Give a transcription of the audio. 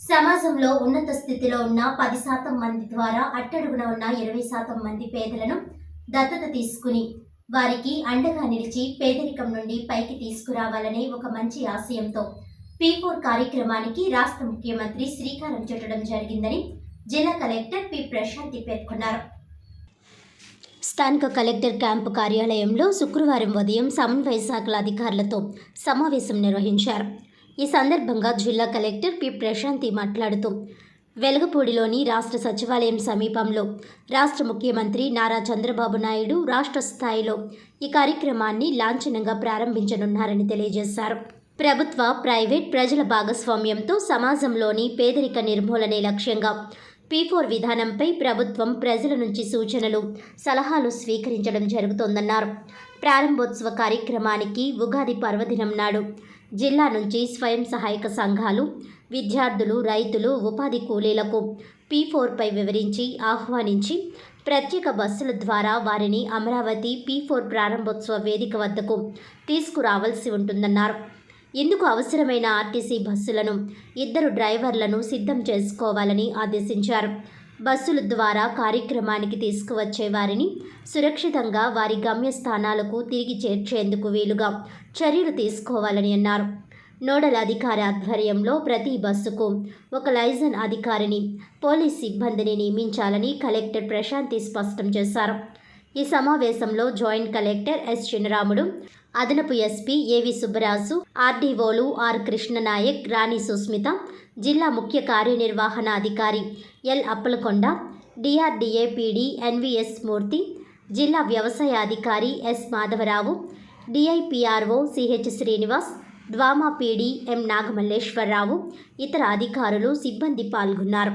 సమాజంలో ఉన్నత స్థితిలో ఉన్న పది శాతం మంది ద్వారా అట్టడుగున ఉన్న ఇరవై శాతం మంది పేదలను దత్తత తీసుకుని వారికి అండగా నిలిచి పేదరికం నుండి పైకి తీసుకురావాలనే ఒక మంచి ఆశయంతో పీ ఫోర్ కార్యక్రమానికి రాష్ట్ర ముఖ్యమంత్రి శ్రీకారం చుట్టడం జరిగిందని జిల్లా కలెక్టర్ పి ప్రశాంతి పేర్కొన్నారు. స్థానిక కలెక్టర్ క్యాంపు కార్యాలయంలో శుక్రవారం ఉదయం సమన్వయ శాఖల అధికారులతో సమావేశం నిర్వహించారు. ఈ సందర్భంగా జిల్లా కలెక్టర్ పి. ప్రశాంతి మాట్లాడుతూ వెలగపూడిలోని రాష్ట్ర సచివాలయం సమీపంలో రాష్ట్ర ముఖ్యమంత్రి నారా చంద్రబాబు నాయుడు రాష్ట్ర స్థాయిలో ఈ కార్యక్రమాన్ని లాంఛనంగా ప్రారంభించనున్నారని తెలియజేశారు. ప్రభుత్వ ప్రైవేట్ ప్రజల భాగస్వామ్యంతో సమాజంలోని పేదరిక నిర్మూలనే లక్ష్యంగా పీ ఫోర్ విధానంపై ప్రభుత్వం ప్రజల నుంచి సూచనలు సలహాలు స్వీకరించడం జరుగుతోందన్నారు. ప్రారంభోత్సవ కార్యక్రమానికి ఉగాది పర్వదినం నాడు జిల్లా నుంచి స్వయం సహాయక సంఘాలు విద్యార్థులు రైతులు ఉపాధి కూలీలకు పీ ఫోర్పై వివరించి ఆహ్వానించి ప్రత్యేక బస్సుల ద్వారా వారిని అమరావతి పీ ఫోర్ ప్రారంభోత్సవ వేదిక వద్దకు తీసుకురావాల్సి ఉంటుందన్నారు. ఇందుకు అవసరమైన ఆర్టీసీ బస్సులను ఇద్దరు డ్రైవర్లను సిద్ధం చేసుకోవాలని ఆదేశించారు. బస్సుల ద్వారా కార్యక్రమానికి తీసుకువచ్చే వారిని సురక్షితంగా వారి గమ్యస్థానాలకు తిరిగి చేర్చేందుకు వీలుగా చర్యలు తీసుకోవాలని అన్నారు. నోడల్ అధికారి ఆధ్వర్యంలో ప్రతి బస్సుకు ఒక లైజన్ అధికారిని పోలీస్ సిబ్బందిని నియమించాలని కలెక్టర్ ప్రశాంతి స్పష్టం చేశారు. ఈ సమావేశంలో జాయింట్ కలెక్టర్ ఎస్ చినరాముడు అదనపు ఎస్పీ ఏవి సుబ్బరాజు ఆర్డీఓలు ఆర్ కృష్ణనాయక్ రాణి సుస్మిత జిల్లా ముఖ్య కార్యనిర్వహణ అధికారి L Appalakonda DRDA PD NVS Murthy జిల్లా వ్యవసాయ అధికారి S Madhavarao DIPRO CH Srinivas DWMA PD M Nagamalleswararao ఇతర అధికారులు సిబ్బంది పాల్గొన్నారు.